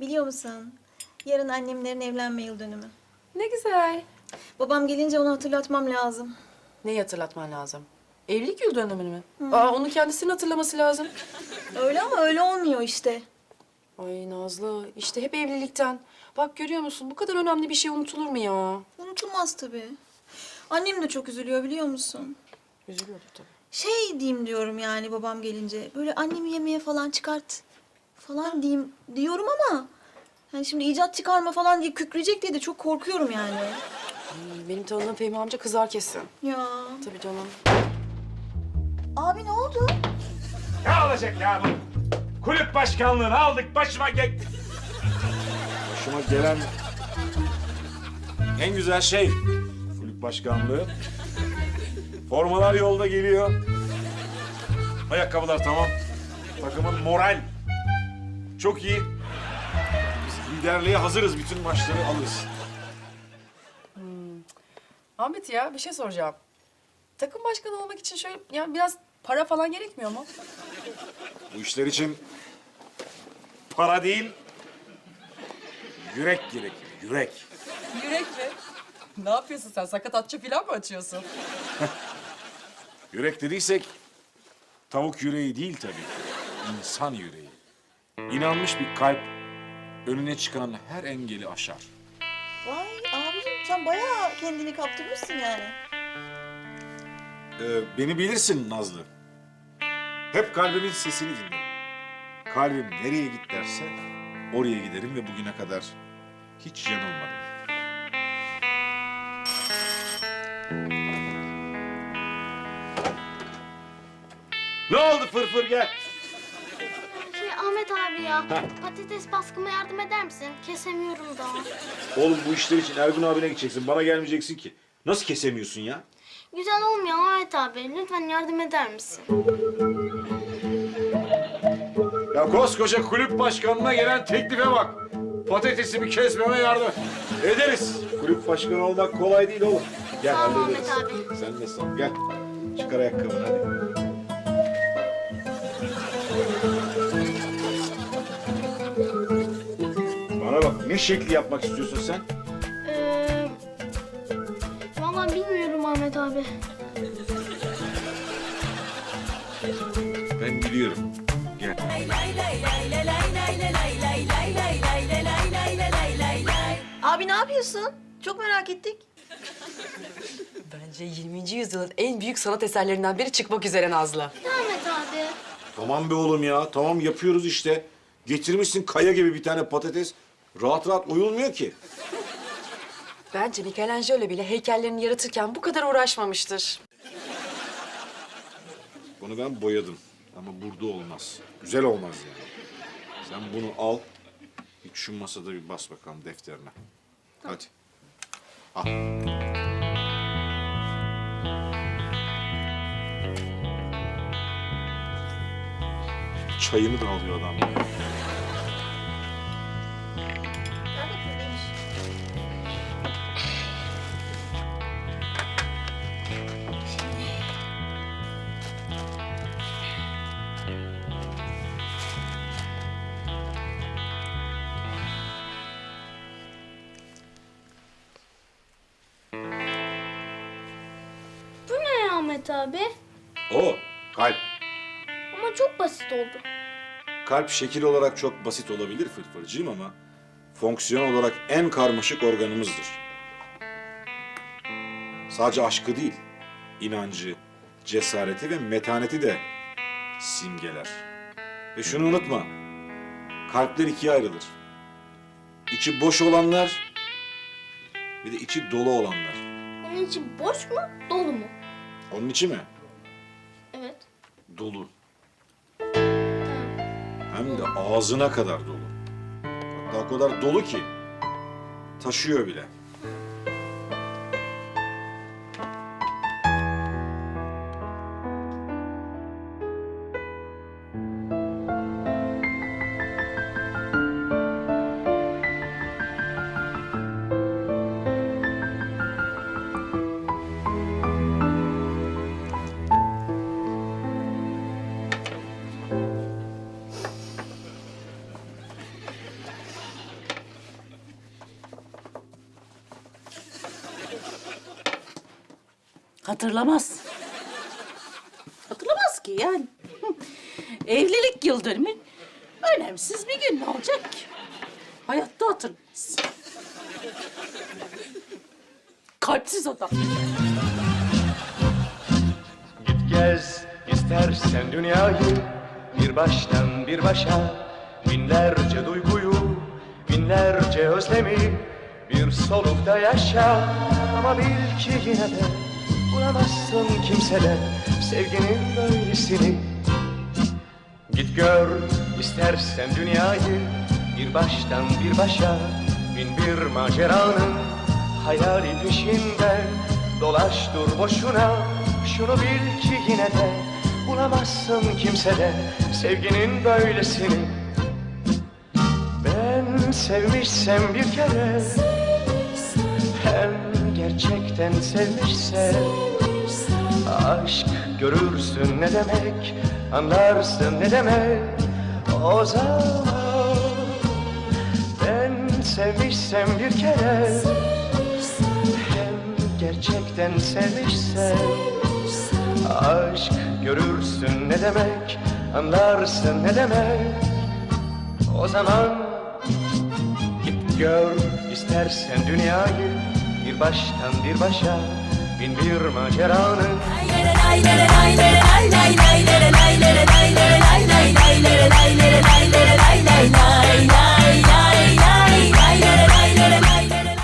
Biliyor musun? Yarın annemlerin evlenme yıl dönümü. Ne güzel. Babam gelince onu hatırlatmam lazım. Neyi hatırlatman lazım? Evlilik yıl dönümünü mü? Aa, onu kendisinin hatırlaması lazım. Öyle ama öyle olmuyor işte. Ay Nazlı, işte hep evlilikten. Bak görüyor musun? Bu kadar önemli bir şey unutulur mu ya? Unutulmaz tabii. Annem de çok üzülüyor biliyor musun? Üzülüyordu tabii. Şey diyeyim diyorum yani babam gelince. Böyle annemi yemeğe falan çıkart falan diyeyim diyorum ama... Yani şimdi icat çıkarma falan diye kükreyecek diye de çok korkuyorum yani. Ay, benim tanıdığım Fehmi amca kızar kesin. Ya. Tabii canım. Abi ne oldu? Ne olacak ya bu? Kulüp başkanlığını aldık başıma gel... Başıma gelen en güzel şey kulüp başkanlığı. Formalar yolda geliyor. Ayakkabılar tamam. Takımın moral çok iyi. Biz liderliğe hazırız. Bütün maçları alırız. Ahmet ya bir şey soracağım. Takım başkanı olmak için şöyle yani biraz para falan gerekmiyor mu? Bu işler için para değil, yürek gerekir. Yürek. Yürek mi? Ne yapıyorsun sen? Sakat atçı falan mı açıyorsun? Yürek dediysek tavuk yüreği değil tabii. İnsan yüreği. İnanmış bir kalp önüne çıkan her engeli aşar. Vay abicim sen bayağı kendini kaptırmışsın yani. Ee, beni bilirsin Nazlı. Hep kalbimin sesini dinlerim. Kalbim nereye git derse oraya giderim ve bugüne kadar hiç yanılmadım. Ne oldu fırfır gel. Ahmet abi ya, patates baskıma yardım eder misin? Kesemiyorum daha. Oğlum bu işler için Ergun abine gideceksin. Bana gelmeyeceksin ki. Nasıl kesemiyorsun ya? Güzel olmuyor Ahmet abi. Lütfen yardım eder misin? Ya koskoca kulüp başkanına gelen teklife bak. Patatesimi kesmeme yardım. Ederiz. Kulüp başkanı olmak kolay değil oğlum. Gel Sağ ol hallederiz. Ahmet abi. Sen de sağ ol. Gel. Çıkar ayakkabını hadi. Ne şekli yapmak istiyorsun sen? Ee, vallahi bilmiyorum Ahmet abi. Ben biliyorum. Gel. Abi ne yapıyorsun? Çok merak ettik. Bence 20. yüzyılın en büyük sanat eserlerinden biri çıkmak üzere Nazlı. Ya Ahmet abi. Tamam be oğlum ya. Tamam yapıyoruz işte. Getirmişsin kaya gibi bir tane patates. Rahat rahat oyulmuyor ki. Bence Michelangelo bile heykellerini yaratırken bu kadar uğraşmamıştır. Bunu ben boyadım. Ama burada olmaz. Güzel olmaz yani. Sen bunu al. Hiç şu masada bir bas bakalım defterine. Hadi. Al. Çayını da alıyor adam ya. Ahmet abi? O kalp. Ama çok basit oldu. Kalp şekil olarak çok basit olabilir fırfırcığım ama fonksiyon olarak en karmaşık organımızdır. Sadece aşkı değil, inancı, cesareti ve metaneti de simgeler. Ve şunu unutma, kalpler ikiye ayrılır. İçi boş olanlar, bir de içi dolu olanlar. Bunun için boş mu, dolu mu? Onun içi mi? Evet. Dolu. Hem de ağzına kadar dolu. Hatta o kadar dolu ki taşıyor bile. Hatırlamaz. Hatırlamaz ki yani. Evlilik yıl dönümü önemsiz bir gün ne olacak ki? Hayatta hatırlamaz. Kalpsiz adam. Git gez istersen dünyayı Bir baştan bir başa Binlerce duyguyu Binlerce özlemi Bir solukta yaşa Ama bil ki yine de Bulamazsın kimsede Sevginin böylesini. Git gör istersen dünyayı Bir baştan bir başa Bin bir maceranın Hayali peşinde. Dolaş dur boşuna Şunu bil ki yine de Bulamazsın kimsede Sevginin böylesini. Ben sevmişsem bir kere Hem gerçekten sevmişsem Aşk görürsün ne demek Anlarsın ne demek. O zaman Ben sevmişsem bir kere Hem gerçekten sevmişsem Aşk görürsün ne demek Anlarsın ne demek. O zaman Git gör istersen dünyayı Bir baştan bir başa Bin bir maceranın lay